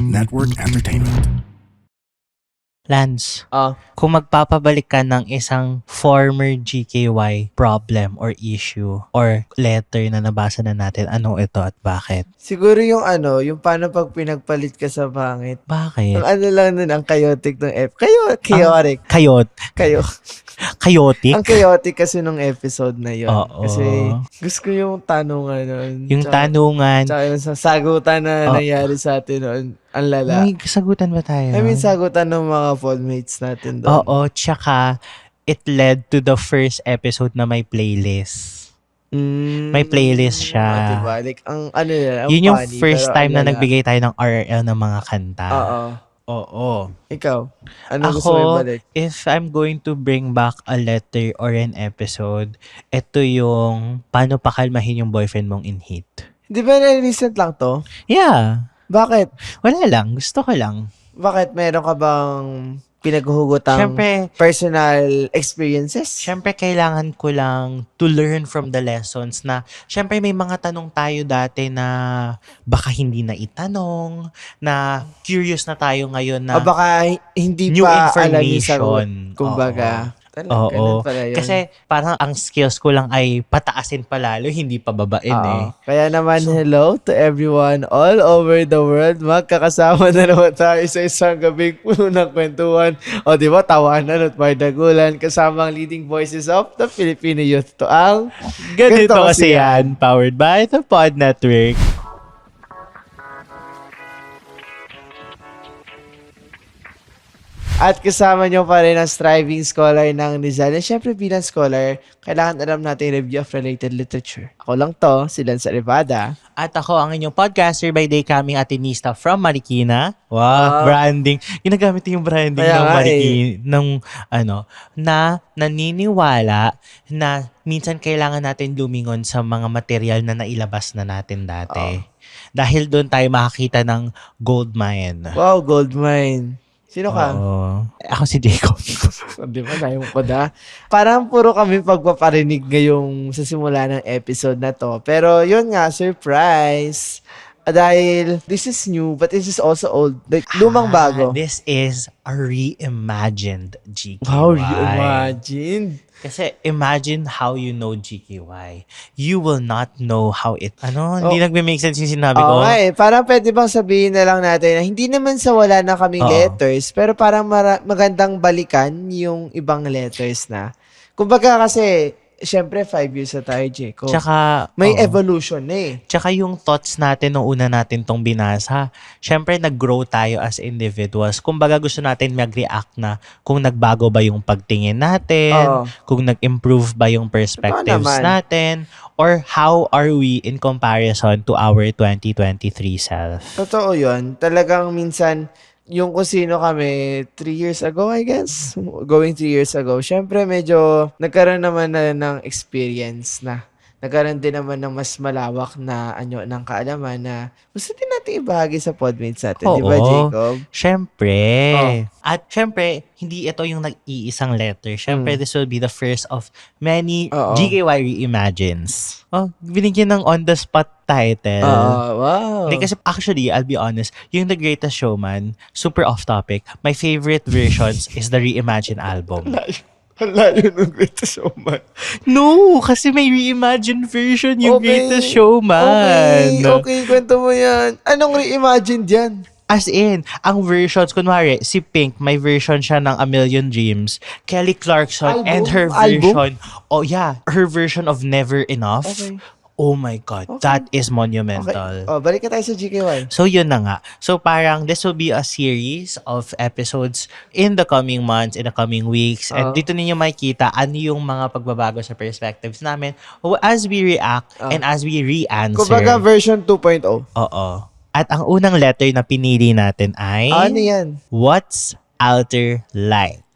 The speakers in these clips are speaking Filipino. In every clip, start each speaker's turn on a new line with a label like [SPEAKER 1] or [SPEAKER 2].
[SPEAKER 1] Network Entertainment.
[SPEAKER 2] Lance,
[SPEAKER 3] Ah,
[SPEAKER 2] kung magpapabalik ka ng isang former GKY problem or issue or letter na nabasa na natin, ano ito at bakit?
[SPEAKER 3] siguro yung ano, yung paano pag pinagpalit ka sa pangit.
[SPEAKER 2] Bakit?
[SPEAKER 3] Ang ano lang nun, ang chaotic ng F. Kayo, chaotic.
[SPEAKER 2] Kayot.
[SPEAKER 3] Kayo.
[SPEAKER 2] Chaotic?
[SPEAKER 3] ang chaotic kasi nung episode na yun.
[SPEAKER 2] Oo.
[SPEAKER 3] Kasi gusto ko yung tanungan nun.
[SPEAKER 2] Yung
[SPEAKER 3] Tsaka-
[SPEAKER 2] tanungan,
[SPEAKER 3] Tsaka yung sa sagutan na
[SPEAKER 2] Oo.
[SPEAKER 3] nangyari sa atin noon. Ang lala.
[SPEAKER 2] may sagutan ba tayo?
[SPEAKER 3] I mean, sagutan ng mga podmates natin doon.
[SPEAKER 2] Oo, tsaka it led to the first episode na may playlist.
[SPEAKER 3] Mm,
[SPEAKER 2] May playlist siya.
[SPEAKER 3] oo, diba? Like, ang ano yun, ang
[SPEAKER 2] Yun yung
[SPEAKER 3] funny,
[SPEAKER 2] first time na nagbigay tayo ng RL ng mga kanta.
[SPEAKER 3] Oo.
[SPEAKER 2] Oo.
[SPEAKER 3] Ikaw, ano
[SPEAKER 2] Ako,
[SPEAKER 3] gusto mo ibalik?
[SPEAKER 2] if I'm going to bring back a letter or an episode, ito yung paano pakalmahin yung boyfriend mong in heat.
[SPEAKER 3] Di ba na-recent lang to?
[SPEAKER 2] Yeah.
[SPEAKER 3] Bakit?
[SPEAKER 2] Wala lang. Gusto ko lang.
[SPEAKER 3] Bakit? Meron ka bang pinaghuhugutang
[SPEAKER 2] Siyempre,
[SPEAKER 3] personal experiences?
[SPEAKER 2] Siyempre, kailangan ko lang to learn from the lessons na, siyempre, may mga tanong tayo dati na baka hindi na itanong, na curious na tayo ngayon na
[SPEAKER 3] o baka hindi
[SPEAKER 2] new
[SPEAKER 3] pa alam yung sagot.
[SPEAKER 2] information.
[SPEAKER 3] Kumbaga. Talaga,
[SPEAKER 2] Oo.
[SPEAKER 3] ganun pala yun.
[SPEAKER 2] Kasi parang ang skills ko lang ay pataasin palalo, hindi pababain
[SPEAKER 3] Oo.
[SPEAKER 2] eh.
[SPEAKER 3] Kaya naman, hello to everyone all over the world. Magkakasama na naman tayo sa isang gabing puno ng kwentuhan. O di ba, tawanan at bardagulan kasama ang leading voices of the Filipino youth to ang
[SPEAKER 2] Ganito,
[SPEAKER 3] Ganito
[SPEAKER 2] kasi
[SPEAKER 3] kasi
[SPEAKER 2] yan, powered by the Pod Network.
[SPEAKER 3] At kasama nyo pa rin ang striving scholar ng Rizal. And syempre bilang scholar, kailangan alam natin yung review of related literature. Ako lang to, si Lance Rivada.
[SPEAKER 2] At ako ang inyong podcaster by day kaming atinista from Marikina. Wow,
[SPEAKER 3] Wow.
[SPEAKER 2] branding. Ginagamit yung branding
[SPEAKER 3] Kaya
[SPEAKER 2] ng Marikina, ng ano, na naniniwala na minsan kailangan natin lumingon sa mga material na nailabas na natin dati. Dahil doon tayo makakita ng gold mine.
[SPEAKER 3] Wow, gold mine. Sino ka?
[SPEAKER 2] Oo. Ako si Jacob.
[SPEAKER 3] Di ba? Nayon ko na. Parang puro kami pagpaparinig ngayong sa simula ng episode na to. Pero yun nga, surprise. Ah, Dahil this is new, but this is also old. Like, lumang
[SPEAKER 2] Ah,
[SPEAKER 3] bago.
[SPEAKER 2] This is a reimagined GKY.
[SPEAKER 3] Wow, you imagine.
[SPEAKER 2] Kasi imagine how you know GKY. You will not know how it... Ano? Hindi nagme-make sense yung sinabi ko.
[SPEAKER 3] Eh. Parang pwede bang sabihin na lang natin na hindi naman sa wala na kaming
[SPEAKER 2] Oo.
[SPEAKER 3] letters, pero parang mara- magandang balikan yung ibang letters na. Kumbaga kasi, syempre five years na tayo, Jacob.
[SPEAKER 2] Tsaka...
[SPEAKER 3] May
[SPEAKER 2] oo.
[SPEAKER 3] evolution na eh.
[SPEAKER 2] Tsaka yung thoughts natin nung una natin tong binasa, syempre nag-grow tayo as individuals. Kumbaga gusto natin mag-react na kung nagbago ba yung pagtingin natin,
[SPEAKER 3] Oo.
[SPEAKER 2] kung nag-improve ba yung perspectives natin, or how are we in comparison to our 2023 self.
[SPEAKER 3] Totoo yun. Talagang minsan, yung kung kami three years ago, I guess. Going three years ago. Syempre, medyo nagkaroon naman na ng experience na. Nagkaroon din naman ng mas malawak na anyo ng kaalaman na gusto din natin ibahagi sa podmates natin. Di ba. Jacob?
[SPEAKER 2] Syempre.
[SPEAKER 3] Oh.
[SPEAKER 2] At syempre, hindi ito yung nag-iisang letter. Syempre,
[SPEAKER 3] Mm.
[SPEAKER 2] this will be the first of many
[SPEAKER 3] Oo.
[SPEAKER 2] GKY reimagines. Oh, binigyan ng on-the-spot title.
[SPEAKER 3] Oo, wow.
[SPEAKER 2] Hindi, kasi actually, I'll be honest, yung The Greatest Showman, super off-topic. My favorite versions is the Reimagine album.
[SPEAKER 3] Ang layo ng greatest showman.
[SPEAKER 2] No, kasi may Reimagine version yung
[SPEAKER 3] Okay.
[SPEAKER 2] Greatest Showman.
[SPEAKER 3] Okay, okay, kwento mo yan. Anong reimagine dyan?
[SPEAKER 2] As in, ang versions, kunwari, si Pink, may version siya ng A Million Dreams. Kelly Clarkson
[SPEAKER 3] Album?
[SPEAKER 2] and her
[SPEAKER 3] Album?
[SPEAKER 2] version, oh yeah, her version of Never Enough.
[SPEAKER 3] Okay.
[SPEAKER 2] Oh my God,
[SPEAKER 3] Okay.
[SPEAKER 2] that is
[SPEAKER 3] Okay.
[SPEAKER 2] monumental.
[SPEAKER 3] Oh, balik ka tayo sa GKY.
[SPEAKER 2] So yun na nga. So parang this will be a series of episodes in the coming months, in the coming weeks. And
[SPEAKER 3] Oo.
[SPEAKER 2] dito ninyo makikita ano yung mga pagbabago sa perspectives namin as we react
[SPEAKER 3] Oo.
[SPEAKER 2] and as we re-answer.
[SPEAKER 3] Kumbaga version 2.0.
[SPEAKER 2] Oo. At ang unang letter na pinili natin ay
[SPEAKER 3] Ano yan?
[SPEAKER 2] What's Alter Like?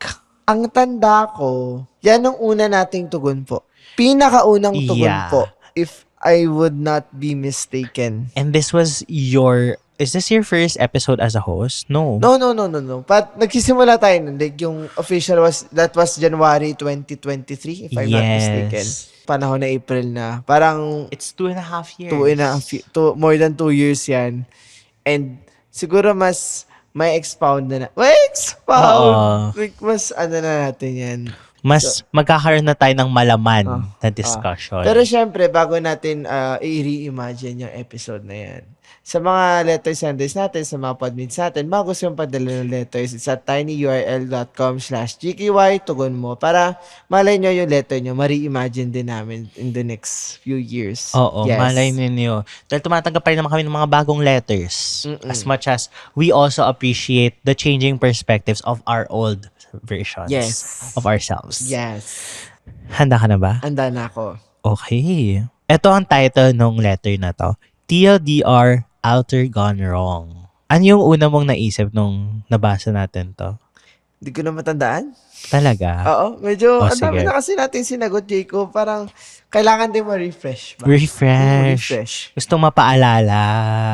[SPEAKER 3] Ang tanda ko, yan ang una nating tugon po. Pinakaunang tugon
[SPEAKER 2] Yeah.
[SPEAKER 3] po. If I would not be mistaken.
[SPEAKER 2] And this was your Is this your first episode as a host? No.
[SPEAKER 3] No, no, no, no, no. But nagsisimula tayo nun. Like, yung official was, that was January 2023, if I'm not mistaken. Panahon na April na. Parang
[SPEAKER 2] It's two and a half years.
[SPEAKER 3] two and a half, two, more than two years yan. And siguro mas may expound na na. May expound! Like, mas ano na natin yan.
[SPEAKER 2] Mas magkakaroon na tayo ng malaman
[SPEAKER 3] Ah,
[SPEAKER 2] na discussion.
[SPEAKER 3] Pero syempre, bago natin uh, i-reimagine yung episode na yan, sa mga letter senders natin, sa mga podmates natin, mga gusto yung padala ng letters, at tinyurl.com slash gky, tugon mo, para malay nyo yung letter nyo, ma-reimagine din namin in the next few years.
[SPEAKER 2] Oo,
[SPEAKER 3] Yes.
[SPEAKER 2] malay ninyo. Dahil tumatanggap pa rin naman kami ng mga bagong letters.
[SPEAKER 3] Mm-mm.
[SPEAKER 2] As much as we also appreciate the changing perspectives of our old versions
[SPEAKER 3] Yes.
[SPEAKER 2] of ourselves.
[SPEAKER 3] Yes.
[SPEAKER 2] Handa ka na ba?
[SPEAKER 3] Anda na ako.
[SPEAKER 2] Okay. Ito ang title ng letter na to. TLDR, Alter Gone Wrong. Ano yung una mong naisip nung nabasa natin to?
[SPEAKER 3] Hindi ko na matandaan.
[SPEAKER 2] Talaga?
[SPEAKER 3] Oo, medyo,
[SPEAKER 2] Oh,
[SPEAKER 3] ang dami na kasi natin sinagot, Jacob. Parang, kailangan din ma-refresh ba?
[SPEAKER 2] Refresh.
[SPEAKER 3] Refresh.
[SPEAKER 2] Gustong mapaalala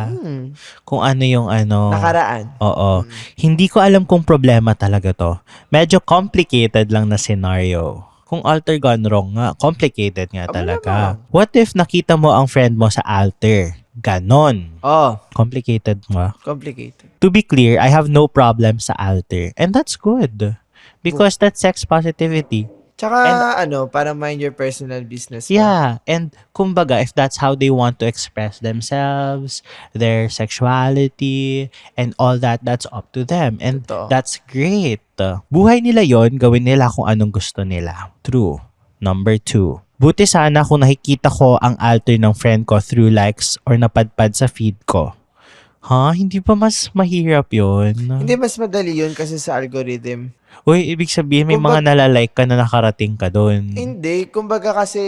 [SPEAKER 3] Hmm.
[SPEAKER 2] kung ano yung ano.
[SPEAKER 3] Nakaraan.
[SPEAKER 2] Oo. Hindi ko alam kung problema talaga to. Medyo complicated lang na scenario. Kung alter gone wrong nga, complicated nga
[SPEAKER 3] Aba
[SPEAKER 2] talaga.
[SPEAKER 3] naman.
[SPEAKER 2] What if nakita mo ang friend mo sa alter? Ganon.
[SPEAKER 3] Oh,
[SPEAKER 2] Complicated mo.
[SPEAKER 3] complicated.
[SPEAKER 2] To be clear, I have no problem sa alter. And that's good. Because that's sex positivity.
[SPEAKER 3] Tsaka, ano, para mind your personal business. ba?
[SPEAKER 2] Yeah. And kumbaga, if that's how they want to express themselves, their sexuality, and all that, that's up to them. And
[SPEAKER 3] Totoo.
[SPEAKER 2] that's great. Buhay nila yon gawin nila kung anong gusto nila. True. Number two. Buti sana kung nakikita ko ang alter ng friend ko through likes or napadpad sa feed ko. Ha? Hindi ba mas mahirap yon?
[SPEAKER 3] Hindi mas madali yun kasi sa algorithm.
[SPEAKER 2] Uy, ibig sabihin may
[SPEAKER 3] Kumbaga-
[SPEAKER 2] mga nalalike ka na nakarating ka doon.
[SPEAKER 3] Hindi, kumbaga kasi,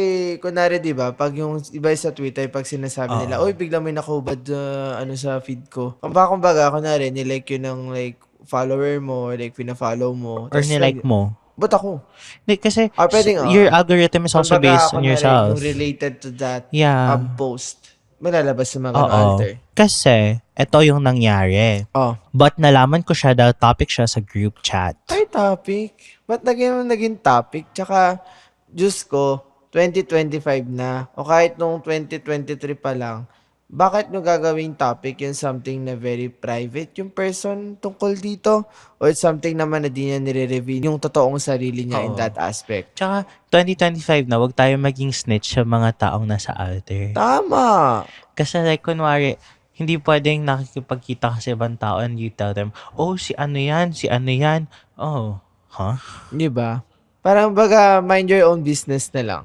[SPEAKER 3] kunwari, di ba, pag yung iba sa Twitter, pag sinasabi nila,
[SPEAKER 2] Oo.
[SPEAKER 3] oy, biglang may nakahubad uh, ano sa feed ko. Kumbaga, kumbaga, kunwari, nilike yun ng, like, follower mo, like, pina-follow mo.
[SPEAKER 2] Or nilike mo.
[SPEAKER 3] Ba't ako?
[SPEAKER 2] Hindi, kasi
[SPEAKER 3] Ah, pwedeng,
[SPEAKER 2] s- your
[SPEAKER 3] ah.
[SPEAKER 2] algorithm is also based on yourself.
[SPEAKER 3] Related to that
[SPEAKER 2] Yeah.
[SPEAKER 3] um, post, malalabas sa mga
[SPEAKER 2] Oo.
[SPEAKER 3] alter.
[SPEAKER 2] Kasi, ito yung nangyari.
[SPEAKER 3] Oh.
[SPEAKER 2] But nalaman ko siya dahil topic siya sa group chat.
[SPEAKER 3] Ay, topic. Ba't naging, naging topic? Tsaka, Diyos ko, 2025 na, o kahit nung 2023 pa lang, bakit nyo gagawing topic yung something na very private yung person tungkol dito? Or something naman na di niya nire-reveal yung totoong sarili niya in
[SPEAKER 2] Oo.
[SPEAKER 3] that aspect?
[SPEAKER 2] Tsaka, 2025 na, wag tayo maging snitch sa mga taong nasa alter.
[SPEAKER 3] Tama!
[SPEAKER 2] Kasi like, kunwari, hindi pwedeng nakikipagkita ka sa ibang tao and you tell them, oh, si ano yan, si ano yan. Oh, huh?
[SPEAKER 3] Di ba? Parang baga, mind your own business na lang.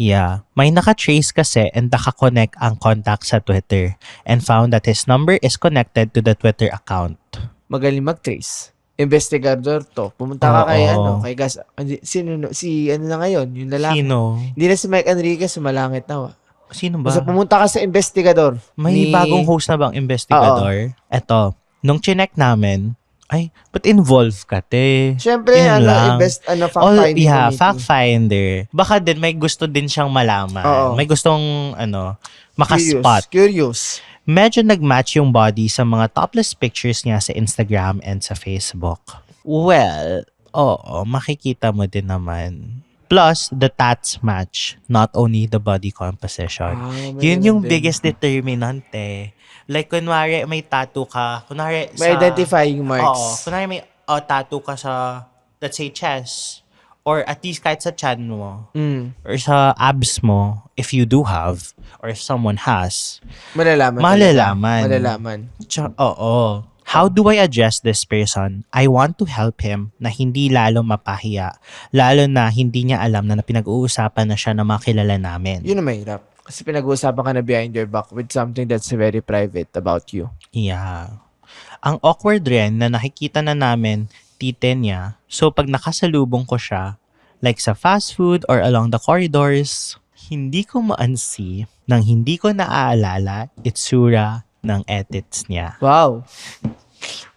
[SPEAKER 2] Yeah. May naka-trace kasi and naka-connect ang contact sa Twitter and found that his number is connected to the Twitter account.
[SPEAKER 3] Magaling mag-trace. Investigador to. Pumunta ka kay
[SPEAKER 2] Oo.
[SPEAKER 3] ano, kay Gas. Sino, no- si ano na ngayon, yung lalaki.
[SPEAKER 2] Sino?
[SPEAKER 3] Hindi na si Mike Enriquez, sumalangit na. wa.
[SPEAKER 2] Sino ba?
[SPEAKER 3] Basta pumunta ka sa investigador.
[SPEAKER 2] May
[SPEAKER 3] ni-
[SPEAKER 2] bagong host na bang investigador? Eto, nung chinek namin, ay, but involved ka, te?
[SPEAKER 3] Siyempre, ano,
[SPEAKER 2] lang.
[SPEAKER 3] invest, ano,
[SPEAKER 2] All,
[SPEAKER 3] fact-finding
[SPEAKER 2] yeah,
[SPEAKER 3] committee.
[SPEAKER 2] fact finder. Baka din may gusto din siyang malaman.
[SPEAKER 3] Oo.
[SPEAKER 2] May gustong ano,
[SPEAKER 3] Curious.
[SPEAKER 2] makaspot.
[SPEAKER 3] Curious.
[SPEAKER 2] Medyo nag-match yung body sa mga topless pictures niya sa Instagram and sa Facebook. Well, oo, makikita mo din naman. Plus, the tats match, not only the body composition.
[SPEAKER 3] Ah, may
[SPEAKER 2] Yun yung
[SPEAKER 3] din.
[SPEAKER 2] biggest determinant eh. Like, kunwari, may tattoo ka. Kunwari,
[SPEAKER 3] May
[SPEAKER 2] sa...
[SPEAKER 3] identifying
[SPEAKER 2] Oo.
[SPEAKER 3] marks.
[SPEAKER 2] Kunwari, may uh, tattoo ka sa, let's say, chest. Or at least kahit sa chan mo.
[SPEAKER 3] Mm.
[SPEAKER 2] Or sa abs mo, if you do have. Or if someone has.
[SPEAKER 3] Malalaman.
[SPEAKER 2] Malalaman.
[SPEAKER 3] Malalaman.
[SPEAKER 2] Tsaka, oo. How do I address this person? I want to help him na hindi lalo mapahiya. Lalo na hindi niya alam na, na pinag-uusapan na siya na makilala namin.
[SPEAKER 3] Yun ang mahirap. Kasi pinag-uusapan ka na behind your back with something that's very private about you.
[SPEAKER 2] Yeah. Ang awkward rin na nakikita na namin tite niya. So pag nakasalubong ko siya, like sa fast food or along the corridors, hindi ko maansi nang hindi ko naaalala itsura ng edits niya.
[SPEAKER 3] Wow.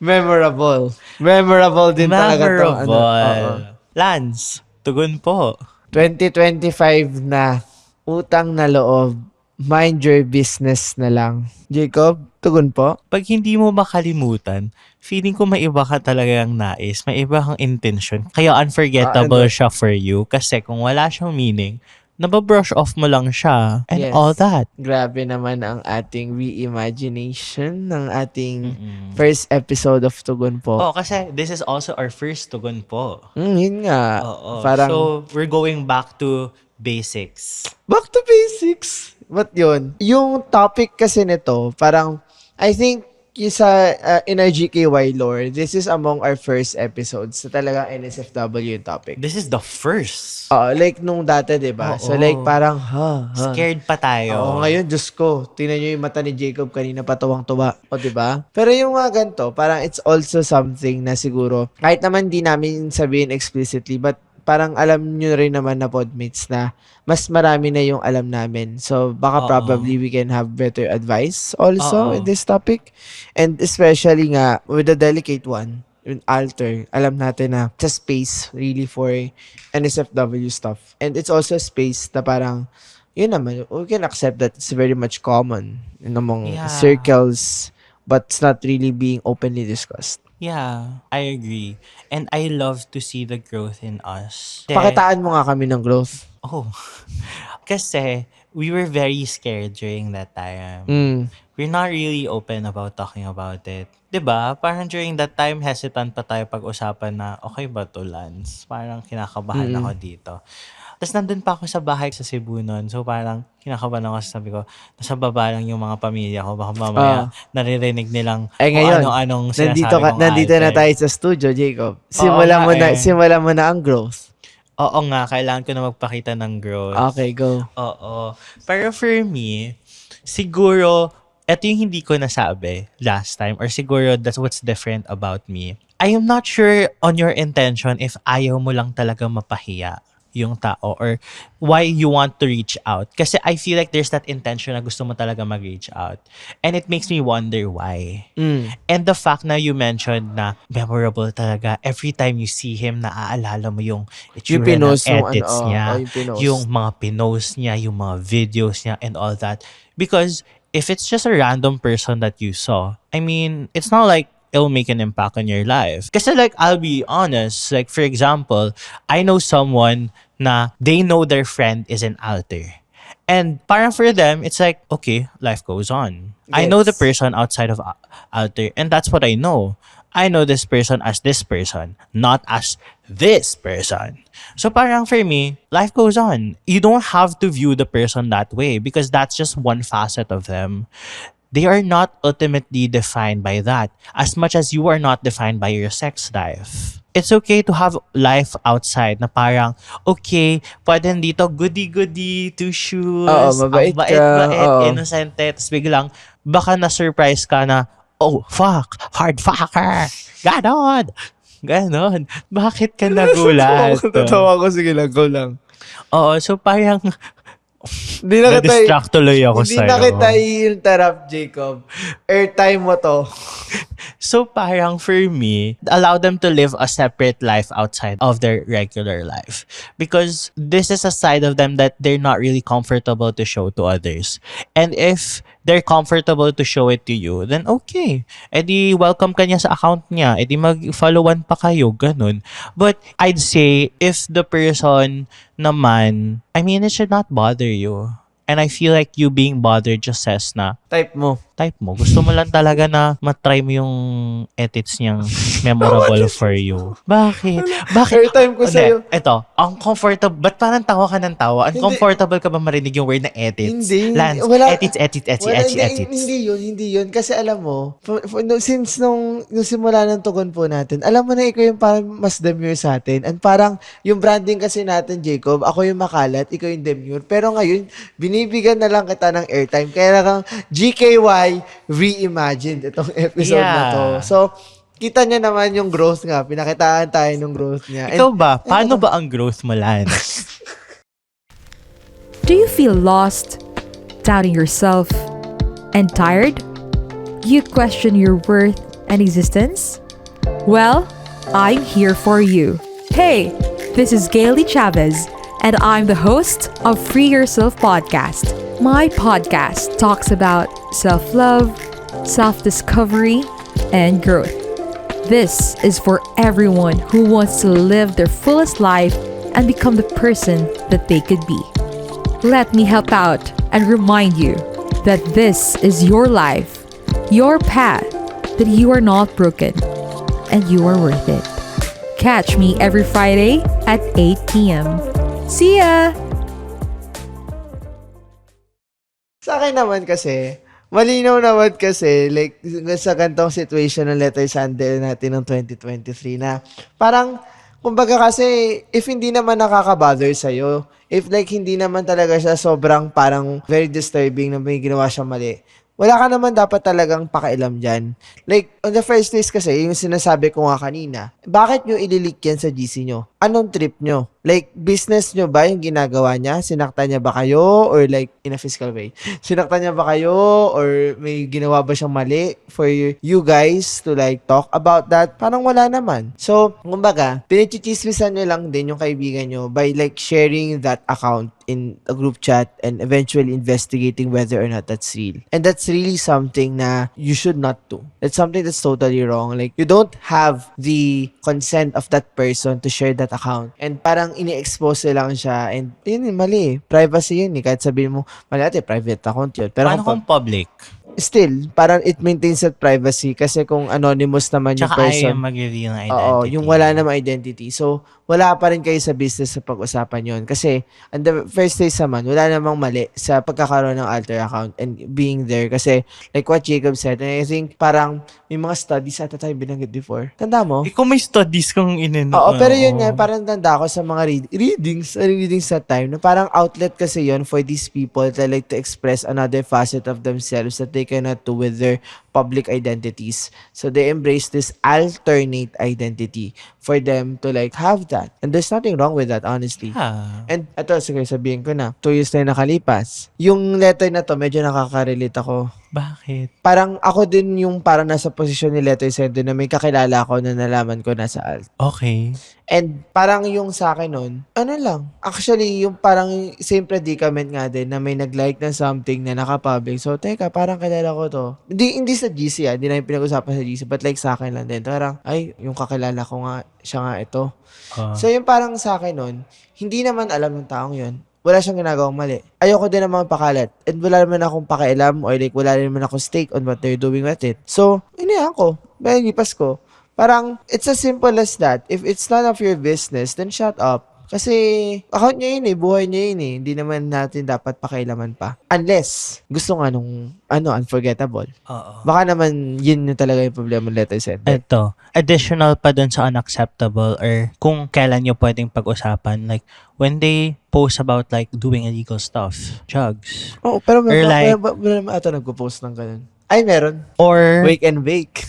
[SPEAKER 3] Memorable. Memorable din talaga to. Ano, oo.
[SPEAKER 2] Memorable. Lance, tugon po.
[SPEAKER 3] 2025 na. Utang na loob. Mind your business na lang. Jacob, tugon po.
[SPEAKER 2] Pag hindi mo makalimutan, feeling ko may iba ka talaga ang nais, may iba kang intention. Kaya unforgettable
[SPEAKER 3] Ah, ano?
[SPEAKER 2] siya for you kasi kung wala siyang meaning, nababrush off mo lang siya and
[SPEAKER 3] Yes.
[SPEAKER 2] all that.
[SPEAKER 3] Grabe naman ang ating reimagination ng ating
[SPEAKER 2] Mm.
[SPEAKER 3] first episode of Tugon po.
[SPEAKER 2] Oh, kasi this is also our first tugon po.
[SPEAKER 3] Mm, yun nga.
[SPEAKER 2] Oo.
[SPEAKER 3] Parang,
[SPEAKER 2] so, we're going back to basics.
[SPEAKER 3] back to basics. What yun? Yung topic kasi nito, parang, I think, yung sa uh, in our GKY lore, this is among our first episodes sa talagang NSFW yung topic.
[SPEAKER 2] This is the first.
[SPEAKER 3] Oo, like nung dati, di ba? So like parang, ha, ha.
[SPEAKER 2] Scared pa tayo.
[SPEAKER 3] Oo, ngayon, Diyos ko, tingnan nyo yung mata ni Jacob kanina patuwang-tuwa. O, di ba? Pero yung mga ganito, parang it's also something na siguro, kahit naman di namin sabihin explicitly, but parang alam nyo rin naman na podmates na mas marami na yung alam namin. So, baka
[SPEAKER 2] Oo.
[SPEAKER 3] probably we can have better advice also
[SPEAKER 2] Oo.
[SPEAKER 3] in this topic. And especially nga, with the delicate one, yung alter, alam natin na it's a space really for NSFW stuff. And it's also a space na parang, yun naman, we can accept that it's very much common in among
[SPEAKER 2] Yeah.
[SPEAKER 3] circles, but it's not really being openly discussed.
[SPEAKER 2] Yeah, I agree. And I love to see the growth in us. Kasi-
[SPEAKER 3] Pakitaan mo nga kami ng growth.
[SPEAKER 2] Oh. Kasi we were very scared during that time.
[SPEAKER 3] Mm.
[SPEAKER 2] We're not really open about talking about it. 'Di ba? Parang during that time, hesitant pa tayo pag-usapan na, okay ba to, Lance? Parang kinakabahan
[SPEAKER 3] Mm.
[SPEAKER 2] ako dito. Tapos nandun pa ako sa bahay sa Cebu nun. So parang kinakabahan ako. Sabi ko, nasa baba lang yung mga pamilya ko. Baka mamaya naririnig nilang
[SPEAKER 3] Eh,
[SPEAKER 2] kung
[SPEAKER 3] ngayon,
[SPEAKER 2] ano-anong sinasabi
[SPEAKER 3] Nandito, ka,
[SPEAKER 2] kong
[SPEAKER 3] nandito na
[SPEAKER 2] alter.
[SPEAKER 3] tayo sa studio, Jacob. Simulan
[SPEAKER 2] nga
[SPEAKER 3] mo na,
[SPEAKER 2] eh.
[SPEAKER 3] simulan mo na ang growth.
[SPEAKER 2] Oo nga, kailangan ko na magpakita ng growth.
[SPEAKER 3] Okay, go.
[SPEAKER 2] Oo. Pero for me, siguro, eto yung hindi ko nasabi last time or siguro that's what's different about me. I am not sure on your intention if ayaw mo lang talaga mapahiya yung tao or why you want to reach out. Kasi I feel like there's that intention na gusto mo talaga mag-reach out. And it makes me wonder why.
[SPEAKER 3] Mm.
[SPEAKER 2] And the fact na you mentioned na memorable talaga, every time you see him, naaalala mo yung itsura
[SPEAKER 3] Yung
[SPEAKER 2] ng
[SPEAKER 3] pinost nung
[SPEAKER 2] edits
[SPEAKER 3] ano,
[SPEAKER 2] niya,
[SPEAKER 3] oh, yung
[SPEAKER 2] mga pinost niya, yung mga videos niya, and all that. Because if it's just a random person that you saw, I mean, it's not like it'll make an impact on your life. Kasi like, I'll be honest, like for example, I know someone na they know their friend is an alter. And parang for them, it's like, okay, life goes on. I know the person outside of alter, and that's what I know. I know this person as this person, not as this person. So parang for me, life goes on. You don't have to view the person that way because that's just one facet of them. They are not ultimately defined by that as much as you are not defined by your sex life. It's okay to have life outside na parang, okay, pwede dito goody-goody, two shoes,
[SPEAKER 3] Oo, mabait
[SPEAKER 2] ang bait,
[SPEAKER 3] ka,
[SPEAKER 2] bait,
[SPEAKER 3] oo.
[SPEAKER 2] innocent, tapos biglang, baka na-surprise ka na, oh, fuck, hard fucker, ganon, ganon. Bakit ka nagulat?
[SPEAKER 3] Tatawa ko, sige lang, go lang.
[SPEAKER 2] Oo, so parang,
[SPEAKER 3] Hindi na kita,
[SPEAKER 2] na-distract tuloy ako
[SPEAKER 3] hindi
[SPEAKER 2] sa'yo.
[SPEAKER 3] na kita i-interrupt, Jacob. Airtime mo to.
[SPEAKER 2] So parang for me, allow them to live a separate life outside of their regular life. Because this is a side of them that they're not really comfortable to show to others. And if they're comfortable to show it to you, then okay. E di welcome ka niya sa account niya. E di mag-followan pa kayo, ganun. But I'd say if the person naman, I mean, it should not bother you. And I feel like you being bothered just says na,
[SPEAKER 3] Type mo.
[SPEAKER 2] Type mo. Gusto mo lang talaga na matry mo yung edits niyang memorable for you. Bakit? Bakit?
[SPEAKER 3] Airtime ko sa'yo.
[SPEAKER 2] Ito, ang comfortable, ba't parang tawa ka ng tawa? Uncomfortable ka ba marinig yung word na edits?
[SPEAKER 3] Hindi.
[SPEAKER 2] Lance,
[SPEAKER 3] Wala-
[SPEAKER 2] edits, edits, edits,
[SPEAKER 3] Wala,
[SPEAKER 2] edits,
[SPEAKER 3] hindi,
[SPEAKER 2] edits.
[SPEAKER 3] hindi yun, hindi yun. Kasi alam mo, for, for- no, since nung, nung simula ng tugon po natin, alam mo na ikaw yung parang mas demure sa atin. And parang yung branding kasi natin, Jacob, ako yung makalat, ikaw yung demure. Pero ngayon, binibigyan na lang kita ng airtime. Kaya na kang GKY reimagined itong episode na
[SPEAKER 2] Yeah.
[SPEAKER 3] to. So, kita niya naman yung growth nga. Pinakitaan tayo ng growth niya.
[SPEAKER 2] Ikaw ba? Paano ba ang growth mo, Lance?
[SPEAKER 4] Do you feel lost, doubting yourself, and tired? You question your worth and existence? Well, I'm here for you. Hey, this is Gailey Chavez, and I'm the host of Free Yourself Podcast. My podcast talks about self love, self discovery, and growth. This is for everyone who wants to live their fullest life and become the person that they could be. Let me help out and remind you that this is your life, your path, that you are not broken and you are worth it. Catch me every Friday at 8 p.m. See ya!
[SPEAKER 3] Sa akin naman kasi, malinaw naman kasi, like, sa gantong situation ng letter Sunday natin ng 2023 na parang, kumbaga kasi, if hindi naman nakaka-bother sa'yo, if like hindi naman talaga siya sobrang parang very disturbing na may ginawa siyang mali, wala ka naman dapat talagang pakailam dyan. Like, on the first place kasi, yung sinasabi ko nga kanina, bakit nyo ililik yan sa GC nyo? Anong trip nyo? Like, business nyo ba yung ginagawa niya? Sinaktan niya ba kayo? Or like, in a physical way? Sinaktan niya ba kayo? Or may ginawa ba siyang mali for you, guys to like talk about that? Parang wala naman. So, kumbaga, pinichichismisan nyo lang din yung kaibigan nyo by like sharing that account in a group chat and eventually investigating whether or not that's real. And that's really something na you should not do. It's something that's totally wrong. Like, you don't have the consent of that person to share that account. And parang ini-expose lang siya. And yun, mali. Privacy yun eh. Kahit sabihin mo, mali ate, private account yun. Pero
[SPEAKER 2] Paano
[SPEAKER 3] kung
[SPEAKER 2] kung public?
[SPEAKER 3] Still, parang it maintains that privacy kasi kung anonymous naman yung
[SPEAKER 2] Tsaka
[SPEAKER 3] person.
[SPEAKER 2] ayaw mag-reveal ng identity.
[SPEAKER 3] Oo, yung wala namang identity. So, wala pa rin kayo sa business sa pag-usapan yon Kasi, on the first place naman, wala namang mali sa pagkakaroon ng alter account and being there. Kasi, like what Jacob said, and I think parang may mga studies ata tayo binanggit before. Tanda mo?
[SPEAKER 2] Ikaw may studies kung inino.
[SPEAKER 3] Oo, pero yun nga, parang tanda ko sa mga read- readings, readings sa time, na parang outlet kasi yon for these people that like to express another facet of themselves that they cannot do with their public identities. So they embrace this alternate identity for them to like have that. And there's nothing wrong with that, honestly.
[SPEAKER 2] Yeah.
[SPEAKER 3] And ito, sige, sabihin ko na, two years na yung nakalipas. Yung letter na to, medyo nakaka-relate ako
[SPEAKER 2] Bakit?
[SPEAKER 3] parang ako din yung parang nasa posisyon ni letter sender na may kakilala ako na nalaman ko nasa alt.
[SPEAKER 2] Okay.
[SPEAKER 3] And parang yung sa akin nun, ano lang, actually yung parang same predicament nga din na may nag-like na something na naka-public. So, teka, parang kilala ko to. Hindi, hindi sa GC ah, hindi namin pinag-usapan sa GC, but like sa akin lang din. Parang, ay, yung kakilala ko nga, siya nga ito.
[SPEAKER 2] Ah.
[SPEAKER 3] So, yung parang sa akin nun, hindi naman alam ng taong yun. Wala siyang ginagawang mali. Ayoko din naman pakalat. And wala naman akong pakialam or like wala naman akong stake on what they're doing with it. So, iniyan ko. Nalipas ko. Parang, it's as simple as that. If it's none of your business, then shut up. Kasi, account niya yun eh, buhay niya yun eh. Hindi naman natin dapat pakailaman pa. Unless, gusto nga nung, ano, unforgettable.
[SPEAKER 2] Oo.
[SPEAKER 3] Baka naman, yun yung talaga yung problema ng letter sender.
[SPEAKER 2] Ito, additional pa dun sa unacceptable or kung kailan nyo pwedeng pag-usapan. Like, when they post about like doing illegal stuff, drugs,
[SPEAKER 3] Oo, pero
[SPEAKER 2] Or
[SPEAKER 3] wala,
[SPEAKER 2] like-
[SPEAKER 3] wala, wala naman ata nagpo-post ng ganun. Ay, meron.
[SPEAKER 2] or,
[SPEAKER 3] Wake and bake.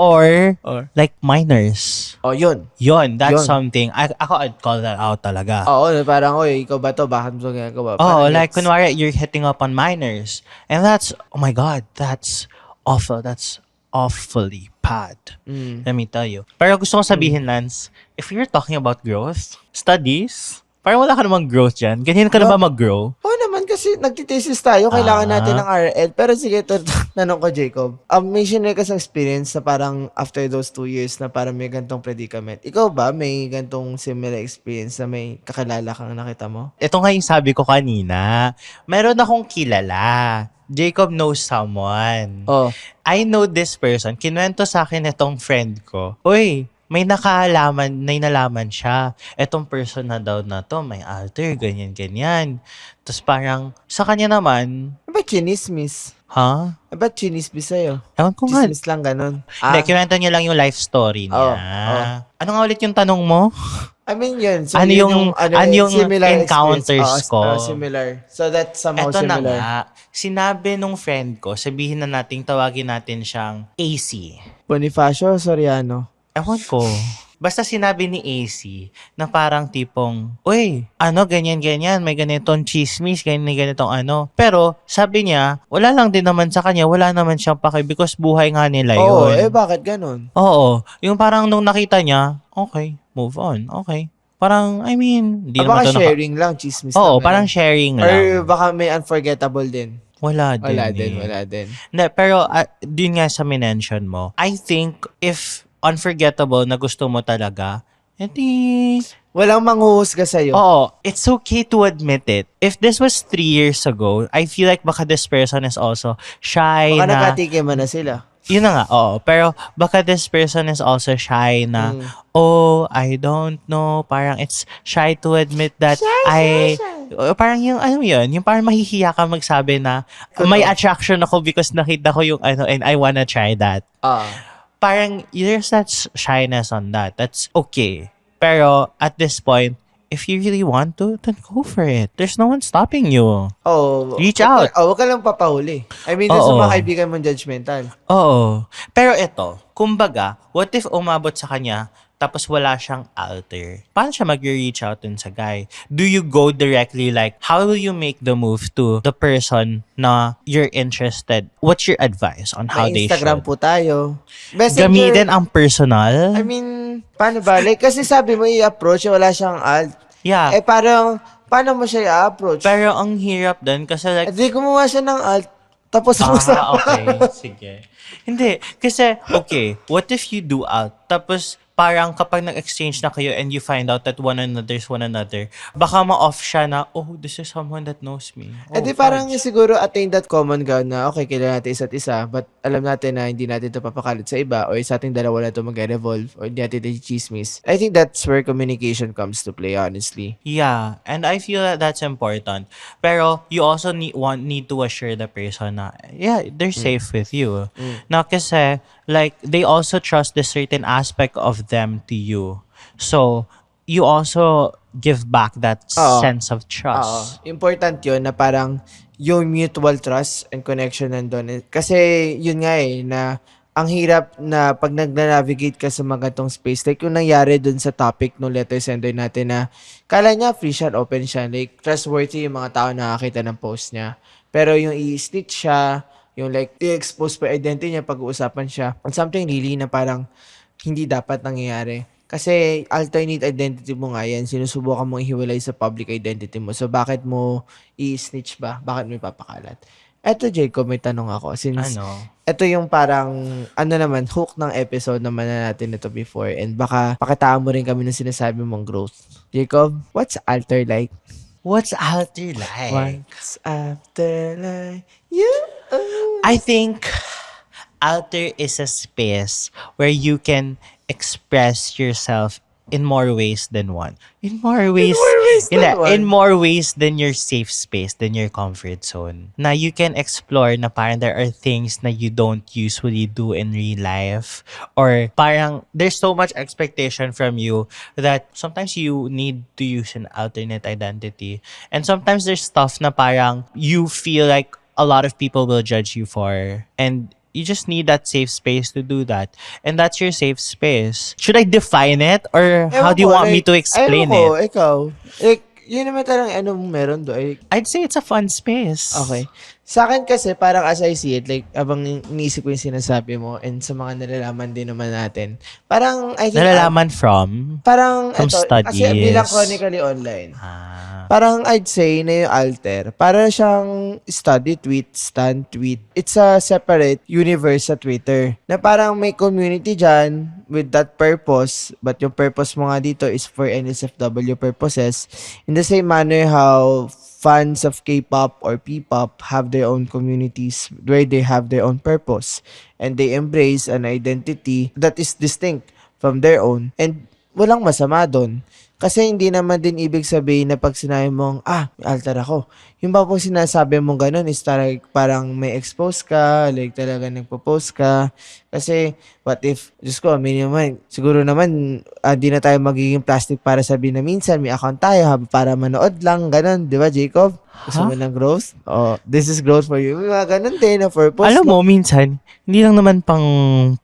[SPEAKER 2] Or,
[SPEAKER 3] Or?
[SPEAKER 2] like minors.
[SPEAKER 3] Oh, yun.
[SPEAKER 2] Yon, that's
[SPEAKER 3] Yun.
[SPEAKER 2] something. I, ako, I'd call that out talaga.
[SPEAKER 3] Oo, parang, oy, ikaw ba to? Bakit mo ginagawa?
[SPEAKER 2] Oh,
[SPEAKER 3] Parang
[SPEAKER 2] like
[SPEAKER 3] it's-
[SPEAKER 2] kunwari you're hitting up on minors. And that's oh my god, that's awful. That's awfully bad.
[SPEAKER 3] Mm.
[SPEAKER 2] Let me tell you. Pero gusto ko sabihin, Lance, if you're talking about growth, studies, parang wala ka namang growth dyan. Ganyan ka na ba mag-grow?
[SPEAKER 3] Oo naman kasi nagtitesis tayo, kailangan
[SPEAKER 2] Ah.
[SPEAKER 3] natin ng RL. Pero sige, ito, tanong ko, Jacob. Um, may sinare ka sa experience na parang after those two years na parang may gantong predicament. Ikaw ba may gantong similar experience na may kakilala kang nakita mo?
[SPEAKER 2] Ito nga yung sabi ko kanina. Meron akong kilala. Jacob knows someone.
[SPEAKER 3] Oh.
[SPEAKER 2] I know this person. Kinuwento sa akin itong friend ko. Uy, may nakalaman, may nalaman siya. Etong person na daw na to, may alter, ganyan, ganyan. Tapos parang, sa kanya naman,
[SPEAKER 3] Ba't chinismis?
[SPEAKER 2] ha?
[SPEAKER 3] Ba't chinismis sa'yo?
[SPEAKER 2] Ewan ko nga.
[SPEAKER 3] Chismis lang ganun. Ah,
[SPEAKER 2] Hindi, kinuwento niya lang yung life story niya.
[SPEAKER 3] Oo, oo.
[SPEAKER 2] Ano nga ulit yung tanong mo?
[SPEAKER 3] I mean yun. So
[SPEAKER 2] Ano
[SPEAKER 3] yun
[SPEAKER 2] yung- ano yung
[SPEAKER 3] similar
[SPEAKER 2] encounters
[SPEAKER 3] experience.
[SPEAKER 2] ko?
[SPEAKER 3] Oo, oh, similar. So that's somehow
[SPEAKER 2] Eto na
[SPEAKER 3] similar.
[SPEAKER 2] nga. Sinabi nung friend ko, sabihin na nating tawagin natin siyang AC.
[SPEAKER 3] Bonifacio Soriano.
[SPEAKER 2] Ewan ko. Basta sinabi ni AC na parang tipong, Uy, ano, ganyan-ganyan, may ganitong chismis, ganyan, ganitong ano. Pero, sabi niya, wala lang din naman sa kanya, wala naman siyang pake because buhay nga nila
[SPEAKER 3] Oo,
[SPEAKER 2] yun.
[SPEAKER 3] eh bakit ganun?
[SPEAKER 2] Oo. Yung parang nung nakita niya, okay, move on, okay. Parang, I mean, hindi
[SPEAKER 3] Ah,
[SPEAKER 2] naman
[SPEAKER 3] baka
[SPEAKER 2] to naka-
[SPEAKER 3] sharing lang, chismis
[SPEAKER 2] Oo,
[SPEAKER 3] lang.
[SPEAKER 2] parang
[SPEAKER 3] ganun.
[SPEAKER 2] sharing
[SPEAKER 3] Or
[SPEAKER 2] lang.
[SPEAKER 3] baka may unforgettable din.
[SPEAKER 2] Wala din.
[SPEAKER 3] Wala
[SPEAKER 2] eh.
[SPEAKER 3] din, wala din.
[SPEAKER 2] Hindi, pero uh, din nga sa minention mo, I think if unforgettable na gusto mo talaga, edi
[SPEAKER 3] Walang manghuhusga sa'yo.
[SPEAKER 2] Oo, it's okay to admit it. If this was three years ago, I feel like baka this person is also shy
[SPEAKER 3] Baka
[SPEAKER 2] na...
[SPEAKER 3] nakatikim na sila.
[SPEAKER 2] Yun na nga, oo. Pero baka this person is also shy na,
[SPEAKER 3] Mm.
[SPEAKER 2] oh, I don't know. Parang it's shy to admit that I... O, Parang yung, ano yun, yung parang mahihiya ka magsabi na may attraction ako because nakita ko yung ano and I wanna try that.
[SPEAKER 3] Ah.
[SPEAKER 2] Parang there's that shyness on that. That's okay. Pero at this point, if you really want to, then go for it. There's no one stopping you.
[SPEAKER 3] Oh,
[SPEAKER 2] Reach out.
[SPEAKER 3] Oh, wag ka lang papahuli. I mean, dun sa mga kaibigan mong judgmental.
[SPEAKER 2] Oo. Pero ito, kumbaga, what if umabot sa kanya, tapos wala siyang alter? Paano siya mag-reach out dun sa guy? Do you go directly like, how will you make the move to the person na you're interested? What's your advice on how
[SPEAKER 3] May
[SPEAKER 2] they
[SPEAKER 3] Instagram
[SPEAKER 2] should?
[SPEAKER 3] po tayo. Messenger,
[SPEAKER 2] Gamitin ang personal?
[SPEAKER 3] I mean, paano ba? Like, kasi sabi mo i-approach, wala siyang alt.
[SPEAKER 2] yeah.
[SPEAKER 3] Eh, parang, paano mo siya i-approach?
[SPEAKER 2] Pero ang hirap din kasi like,
[SPEAKER 3] Eh, di gumawa siya ng alt. Tapos
[SPEAKER 2] Ah,
[SPEAKER 3] usap.
[SPEAKER 2] okay. Sige. Hindi. Kasi, okay, what if you do out? Tapos, parang kapag nag-exchange na kayo and you find out that one another's one another, baka ma-off siya na, oh, this is someone that knows me. Oh,
[SPEAKER 3] Eh di parang
[SPEAKER 2] fudge.
[SPEAKER 3] siguro attain that common ground na okay, kailangan natin isa't isa but alam natin na hindi natin ito papakalit sa iba or sa ating dalawa na ito mag-revolve or hindi natin ito chismis. I think that's where communication comes to play, honestly.
[SPEAKER 2] Yeah, and I feel that that's important. Pero you also need want need to assure the person na yeah, they're safe with you. Na kasi like they also trust this certain aspect of them to you. So you also give back that
[SPEAKER 3] Oo.
[SPEAKER 2] sense of
[SPEAKER 3] Oo.
[SPEAKER 2] trust.
[SPEAKER 3] Important yun na parang yung mutual trust and connection nandun. Kasi yun nga eh, na ang hirap na pag nag-navigate ka sa mga ganitong space, like yung nangyari dun sa topic ng letter sender natin na kala niya free siya, open siya, like trustworthy yung mga tao na nakakita ng post niya. Pero yung i-snitch siya, yung like i-expose pa identity niya, pag-uusapan siya, on something really na parang hindi dapat nangyayari. Kasi alternate identity mo nga yan, sinusubukan mong ihiwalay sa public identity mo. So, bakit mo i-snitch ba? Bakit mo ipapakalat? Eto, Jacob, may tanong ako. Since
[SPEAKER 2] Ano?
[SPEAKER 3] ito yung parang, ano naman, hook ng episode naman na natin ito before. And baka pakitaan mo rin kami ng sinasabi mong growth. Jacob, what's alter like?
[SPEAKER 2] What's alter like?
[SPEAKER 3] What's after like you?
[SPEAKER 2] I think alter is a space where you can express yourself in more ways than one. In more ways,
[SPEAKER 3] ways than
[SPEAKER 2] Hindi,
[SPEAKER 3] one.
[SPEAKER 2] in more ways than your safe space, than your comfort zone. Now you can explore na parang there are things na you don't usually do in real life. Or parang there's so much expectation from you that sometimes you need to use an alternate identity. And sometimes there's stuff na parang you feel like a lot of people will judge you for. And you just need that safe space to do that. And that's your safe space. Should I define it? Or how
[SPEAKER 3] Ewan
[SPEAKER 2] do you
[SPEAKER 3] ko,
[SPEAKER 2] want me
[SPEAKER 3] like,
[SPEAKER 2] to explain
[SPEAKER 3] ko,
[SPEAKER 2] it?
[SPEAKER 3] ikaw. Like, yun naman talagang ano meron do. Like,
[SPEAKER 2] I'd say it's a fun space.
[SPEAKER 3] Okay. Sa akin kasi, parang as I see it, like, abang iniisip ko yung sinasabi mo and sa mga nalalaman din naman natin, parang, I think,
[SPEAKER 2] Nalalaman from?
[SPEAKER 3] ah, parang,
[SPEAKER 2] from
[SPEAKER 3] kasi
[SPEAKER 2] studies.
[SPEAKER 3] bilang chronically online,
[SPEAKER 2] Ah.
[SPEAKER 3] parang I'd say na yung alter, para siyang study tweet, stand tweet. It's a separate universe sa Twitter. Na parang may community dyan with that purpose, but yung purpose mo nga dito is for NSFW purposes. In the same manner how fans of K-pop or P-pop have their own communities where they have their own purpose and they embrace an identity that is distinct from their own and walang masama doon. Kasi hindi naman din ibig sabihin na pag sinabi mong, ah, may alter ako. Yung ba pong sinasabi mong ganun is talagang parang may expose ka, like talaga nagpo-post ka. Kasi, what if, Diyos ko, naman, siguro naman, ah, di na tayo magiging plastic para sabihin na minsan may account tayo ha, para manood lang, ganun. Di ba, Jacob? Gusto mo ng growth? Oh, this is growth for you. Mga ganun din na purpose.
[SPEAKER 2] Alam mo, minsan, hindi lang naman pang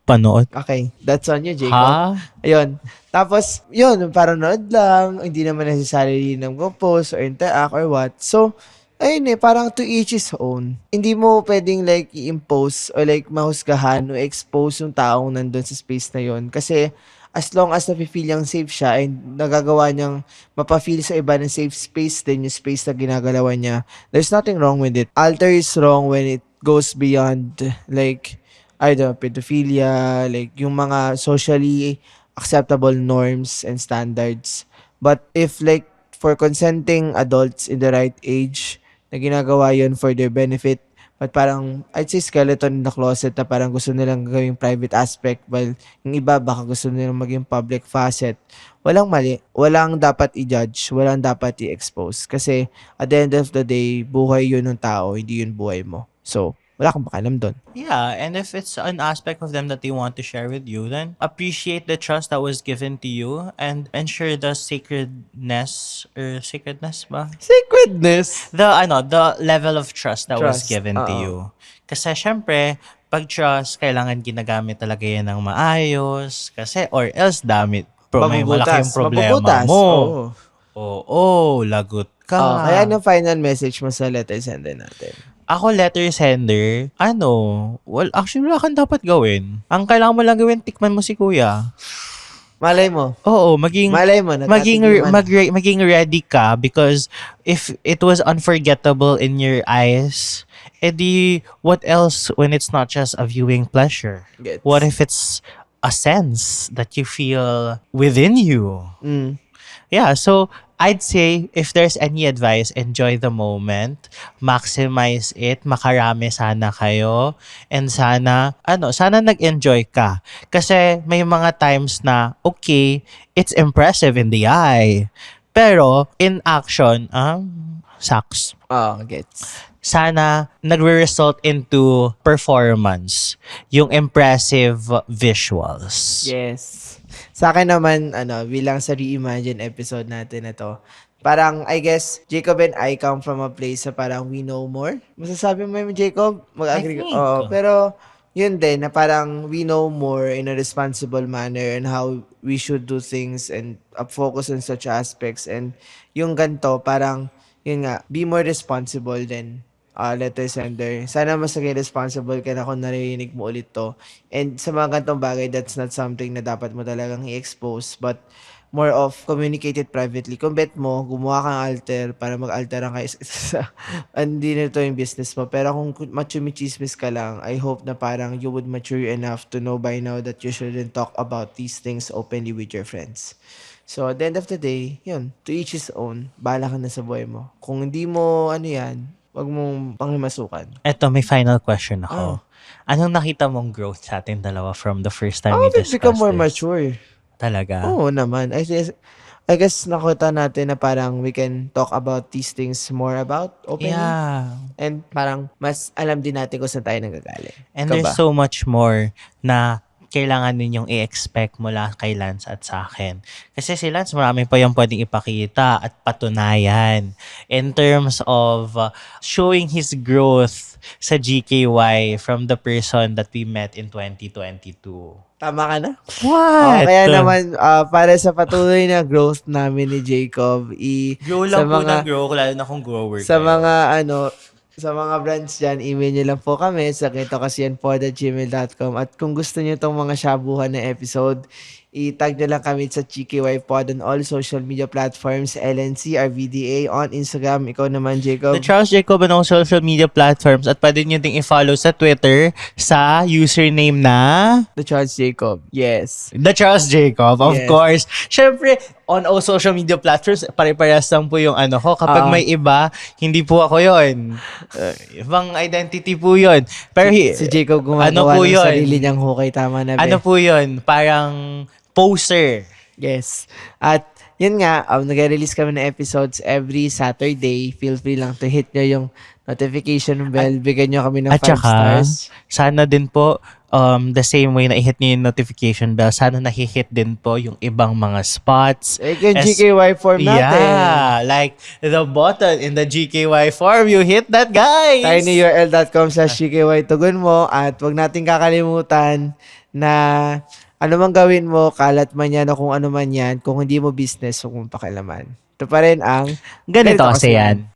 [SPEAKER 2] panood.
[SPEAKER 3] Okay, that's on you, Jacob.
[SPEAKER 2] Ha?
[SPEAKER 3] Ayun. Tapos, yun, parang nood lang, hindi naman necessarily nang post or interact or what. So, ayun eh, parang to each his own. Hindi mo pwedeng like i-impose or like mahusgahan o expose yung taong nandun sa space na yun. Kasi, as long as nafe-feel niyang safe siya and nagagawa niyang mapa-feel sa iba ng safe space din yung space na ginagalawan niya, there's nothing wrong with it. Alter is wrong when it goes beyond like either pedophilia, like yung mga socially acceptable norms and standards. But if like for consenting adults in the right age, na ginagawa yun for their benefit, but parang, I'd say skeleton in the closet na parang gusto nilang gawing private aspect while yung iba baka gusto nilang maging public facet. Walang mali. Walang dapat i-judge. Walang dapat i-expose. Kasi at the end of the day, buhay yun ng tao, hindi yun buhay mo. So, wala kang pakialam doon.
[SPEAKER 2] Yeah, and if it's an aspect of them that they want to share with you, then appreciate the trust that was given to you and ensure the sacredness or sacredness ba?
[SPEAKER 3] Sacredness!
[SPEAKER 2] The ano, the level of trust that was
[SPEAKER 3] Trust,
[SPEAKER 2] given to
[SPEAKER 3] oo.
[SPEAKER 2] you. Kasi syempre, pag trust, kailangan ginagamit talaga yan ng maayos. Kasi, or else, damit. Pro, may malaking problema
[SPEAKER 3] Mabubutas.
[SPEAKER 2] mo.
[SPEAKER 3] Oo.
[SPEAKER 2] Oo, lagot ka.
[SPEAKER 3] Oh, kaya ano final message mo sa letter sender natin?
[SPEAKER 2] Ako letter sender, ano, well, actually wala kang dapat gawin. Ang kailangan mo lang gawin, tikman mo si kuya.
[SPEAKER 3] Malay mo.
[SPEAKER 2] Oo, maging
[SPEAKER 3] Malay mo.
[SPEAKER 2] maging mag, maging ready ka because if it was unforgettable in your eyes, edi what else when it's not just a viewing pleasure?
[SPEAKER 3] Gets.
[SPEAKER 2] What if it's a sense that you feel within you?
[SPEAKER 3] Mm.
[SPEAKER 2] Yeah, so I'd say if there's any advice, enjoy the moment, maximize it, makarami sana kayo, and sana, ano, sana nag-enjoy ka. Kasi may mga times na, okay, it's impressive in the eye, pero in action, um, sucks.
[SPEAKER 3] Oh, gets.
[SPEAKER 2] Sana nagre-result into performance, yung impressive visuals.
[SPEAKER 3] Yes. Sa akin naman, ano, bilang sa Reimagine episode natin na to, parang, I guess, Jacob and I come from a place na parang we know more. Masasabi mo yun, Jacob? Mag-agree
[SPEAKER 2] think.
[SPEAKER 3] Oo, pero, yun din, na parang we know more in a responsible manner and how we should do things and uh, focus on such aspects. And yung ganto, parang, yun nga, be more responsible then uh, letter sender. Sana mas naging responsible ka na kung naririnig mo ulit to. And sa mga ganitong bagay, that's not something na dapat mo talagang i-expose. But more of communicate it privately. Kung bet mo, gumawa kang alter para mag-alter ang kayo sa hindi na ito yung business mo. Pero kung machumichismis ka lang, I hope na parang you would mature enough to know by now that you shouldn't talk about these things openly with your friends. So, at the end of the day, yun, to each his own, bahala ka na sa buhay mo. Kung hindi mo, ano yan, wag mong panghimasukan.
[SPEAKER 2] Eto, may final question ako.
[SPEAKER 3] Oh.
[SPEAKER 2] Anong nakita mong growth sa ating dalawa from the first time we
[SPEAKER 3] How we
[SPEAKER 2] discussed
[SPEAKER 3] become more
[SPEAKER 2] this?
[SPEAKER 3] mature?
[SPEAKER 2] Talaga?
[SPEAKER 3] Oo naman. I guess, I guess nakita natin na parang we can talk about these things more about openly.
[SPEAKER 2] Yeah.
[SPEAKER 3] And parang mas alam din natin kung saan tayo nanggagaling.
[SPEAKER 2] And
[SPEAKER 3] Ikaw
[SPEAKER 2] there's
[SPEAKER 3] ba?
[SPEAKER 2] so much more na kailangan ninyong i-expect mula kay Lance at sa akin. Kasi si Lance, marami pa yung pwedeng ipakita at patunayan in terms of uh, showing his growth sa GKY from the person that we met in 2022.
[SPEAKER 3] Tama ka na?
[SPEAKER 2] What?
[SPEAKER 3] Oh, kaya naman, ah, para sa patuloy na growth namin ni Jacob, i,
[SPEAKER 2] grow
[SPEAKER 3] sa
[SPEAKER 2] lang po
[SPEAKER 3] mga,
[SPEAKER 2] na grow, lalo na kung grower
[SPEAKER 3] sa
[SPEAKER 2] kayo.
[SPEAKER 3] mga, ano, sa mga brands dyan, email nyo lang po kami sa kitokasianpod.gmail.com at kung gusto nyo itong mga shabuhan na episode, i-tag nyo lang kami sa GKY Pod on all social media platforms, LNC, RVDA, on Instagram. Ikaw naman, Jacob.
[SPEAKER 2] The Charles Jacob on all social media platforms at pwede nyo ding i-follow sa Twitter sa username na
[SPEAKER 3] The Charles Jacob. Yes.
[SPEAKER 2] The Charles Jacob, of
[SPEAKER 3] Yes.
[SPEAKER 2] course. Siyempre, on all social media platforms, pare-parehas lang po yung ano ko. Kapag
[SPEAKER 3] Ah.
[SPEAKER 2] may iba, hindi po ako yon. Uh, ibang identity po yon. Pero hi-
[SPEAKER 3] Si Jacob gumagawa
[SPEAKER 2] ano po
[SPEAKER 3] ng
[SPEAKER 2] yun?
[SPEAKER 3] sarili niyang hukay. Tama na,
[SPEAKER 2] ano
[SPEAKER 3] be.
[SPEAKER 2] po yon? Parang poser.
[SPEAKER 3] Yes. At yun nga, um, nag-release kami ng episodes every Saturday. Feel free lang to hit nyo yung notification bell. Bigyan nyo kami ng
[SPEAKER 2] At
[SPEAKER 3] 5
[SPEAKER 2] saka,
[SPEAKER 3] stars.
[SPEAKER 2] sana din po, um, the same way na i-hit niyo yung notification bell, sana nahihit din po yung ibang mga spots.
[SPEAKER 3] Eh, yung GKY form natin.
[SPEAKER 2] Yeah, like the button in the GKY form, you hit that, guys!
[SPEAKER 3] tinyurl.com slash GKY. Tugon mo at wag natin kakalimutan na ano man gawin mo, kalat man yan o kung ano man yan, kung hindi mo business, huwag mong pakialaman. Ito pa rin ang
[SPEAKER 2] Ganito
[SPEAKER 3] Ganito
[SPEAKER 2] kasi
[SPEAKER 3] kasi
[SPEAKER 2] yan.